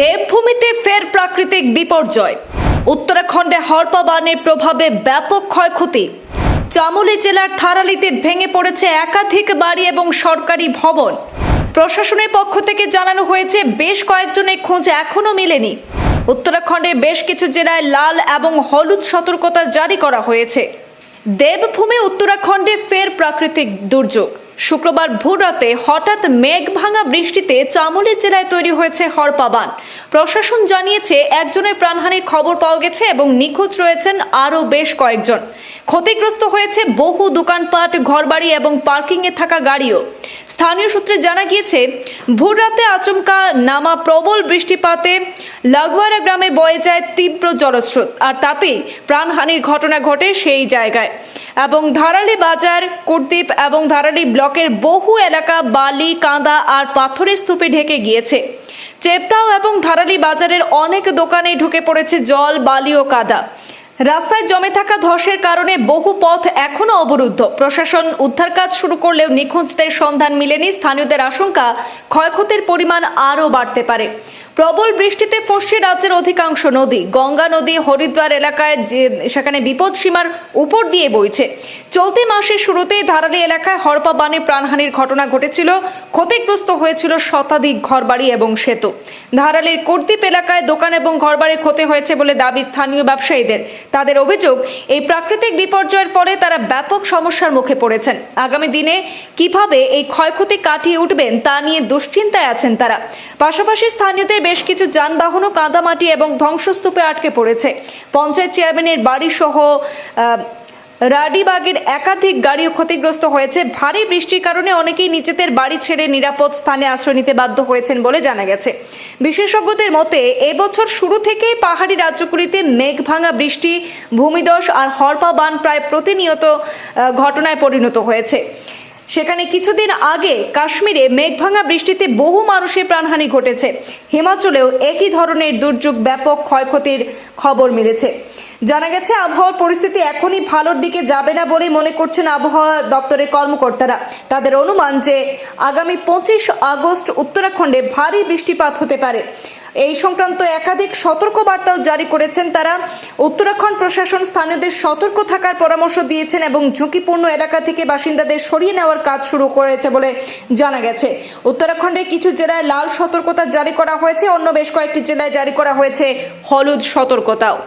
দেবভূমিতে ফের প্রাকৃতিক বিপর্যয়। উত্তরাখণ্ডে হরপা বানের প্রভাবে ব্যাপক ক্ষয়ক্ষতি। চামোলি জেলার থারালিতে ভেঙে পড়েছে একাধিক বাড়ি এবং সরকারি ভবন। প্রশাসনের পক্ষ থেকে জানানো হয়েছে, বেশ কয়েকজনের খোঁজ এখনও মেলেনি। উত্তরাখণ্ডের বেশ কিছু জেলায় লাল এবং হলুদ সতর্কতা জারি করা হয়েছে। দেবভূমি উত্তরাখণ্ডে ফের প্রাকৃতিক দুর্যোগ। শুক্রবার ভোররাতে হঠাৎ মেঘ ভাঙা বৃষ্টিতে চামোলি জেলায় তৈরি হয়েছে হরপাবান প্রশাসন জানিয়েছে, একজনের প্রাণহানির খবর পাওয়া গেছে এবং নিখোঁজ রয়েছেন আরও বেশ কয়েকজন। ক্ষতিগ্রস্ত হয়েছে বহু দোকানপাট, ঘরবাড়ি এবং পার্কিংয়ে থাকা গাড়িও। স্থানীয় সূত্রে জানা গিয়েছে ভোররাতে আচমকা নামা প্রবল বৃষ্টিপাতে লাগোয়ারা গ্রামে বয়ে যায় তীব্র জলস্রোত। আর তাতেই প্রাণহানির ঘটনা ঘটে সেই জায়গায়। এবং ধারালি বাজার কুরদ্বীপ এবং ধারালি ব্লকের বহু এলাকা বালি, কাঁদা আর পাথরের স্তূপে ঢেকে গিয়েছে। চেপদাও এবং ধারালি বাজারের অনেক দোকানে ঢুকে পড়েছে জল, বালি ও কাদা। রাস্তায় জমে থাকা ধসের কারণে বহু পথ এখনও অবরুদ্ধ। প্রশাসন উদ্ধার কাজ শুরু করলেও নিখোঁজদের সন্ধান মিলেনি। স্থানীয়দের আশঙ্কা ক্ষয়ক্ষতির পরিমাণ আরও বাড়তে পারে। প্রবল বৃষ্টিতে ফসছে রাজ্যের অধিকাংশ নদী। গঙ্গা নদী, হরিদ্বার এলাকায় সেখানে বিপদ সীমার উপর দিয়ে বইছে। চলতি মাসের শুরুতেই ধারালি এলাকায় হরপা বানে প্রাণহানির ঘটনা ঘটেছিল। ক্ষতিগ্রস্ত হয়েছিল শতাধিক ঘরবাড়ি এবং সেতু। ধারালির কুর্দীপ এলাকায় দোকান এবং ঘরবাড়ি ক্ষতি হয়েছে বলে দাবি স্থানীয় ব্যবসায়ীদের। তাদের অভিযোগ, এই প্রাকৃতিক বিপর্যয়ের ফলে তারা ব্যাপক সমস্যার মুখে পড়েছেন। আগামী দিনে কীভাবে এই ক্ষয়ক্ষতি কাটিয়ে উঠবেন তা নিয়ে দুশ্চিন্তায় আছেন তারা। পাশাপাশি স্থানীয়দের বেশ কিছু যানবাহনও কাদামাটি এবং ধ্বংসস্তূপে আটকে পড়েছে। পঞ্চায়েত চেয়ারম্যানের বাড়ি সহ রাডিবাগের একাধিক গাড়িও ক্ষতিগ্রস্ত হয়েছে। ভারী বৃষ্টির কারণে অনেকেই নিজেদের বাড়ি ছেড়ে নিরাপদ স্থানে আশ্রয় নিতে বাধ্য হয়েছেন বলে জানা গেছে। বিশেষজ্ঞদের মতে, এবছর শুরু থেকেই পাহাড়ি রাজ্যগুলিতে মেঘ ভাঙা বৃষ্টি, ভূমিধস আর হরপা বান প্রায় প্রতিনিয়ত ঘটনায় পরিণত হয়েছে। সেখানে কিছুদিন আগে কাশ্মীরে মেঘভাঙা বৃষ্টিতে বহু মানুষের প্রাণহানি ঘটেছে। হিমাচলেও একই ধরনের দুর্যোগ ব্যাপক ক্ষয়ক্ষতির খবর মিলেছে। জানা গেছে, আবহাওয়ার পরিস্থিতি এখনই ভালোর দিকে যাবে না বলে মনে করছেন আবহাওয়া দপ্তরের কর্মকর্তারা। তাদের অনুমান যে, আগামী পঁচিশ আগস্ট উত্তরাখণ্ডে ভারী বৃষ্টিপাত হতে পারে। এই সংক্রান্ত একাধিক সতর্কবার্তাও জারি করেছেন তারা। উত্তরাখণ্ড প্রশাসন স্থানীয়দের সতর্ক থাকার পরামর্শ দিয়েছেন এবং ঝুঁকিপূর্ণ এলাকা থেকে বাসিন্দাদের সরিয়ে নেওয়ার কাজ শুরু করেছে বলে জানা গেছে। উত্তরাখণ্ডে কিছু জেলায় লাল সতর্কতা জারি করা হয়েছে, অন্য বেশ কয়েকটি জেলায় জারি করা হয়েছে হলুদ সতর্কতাও।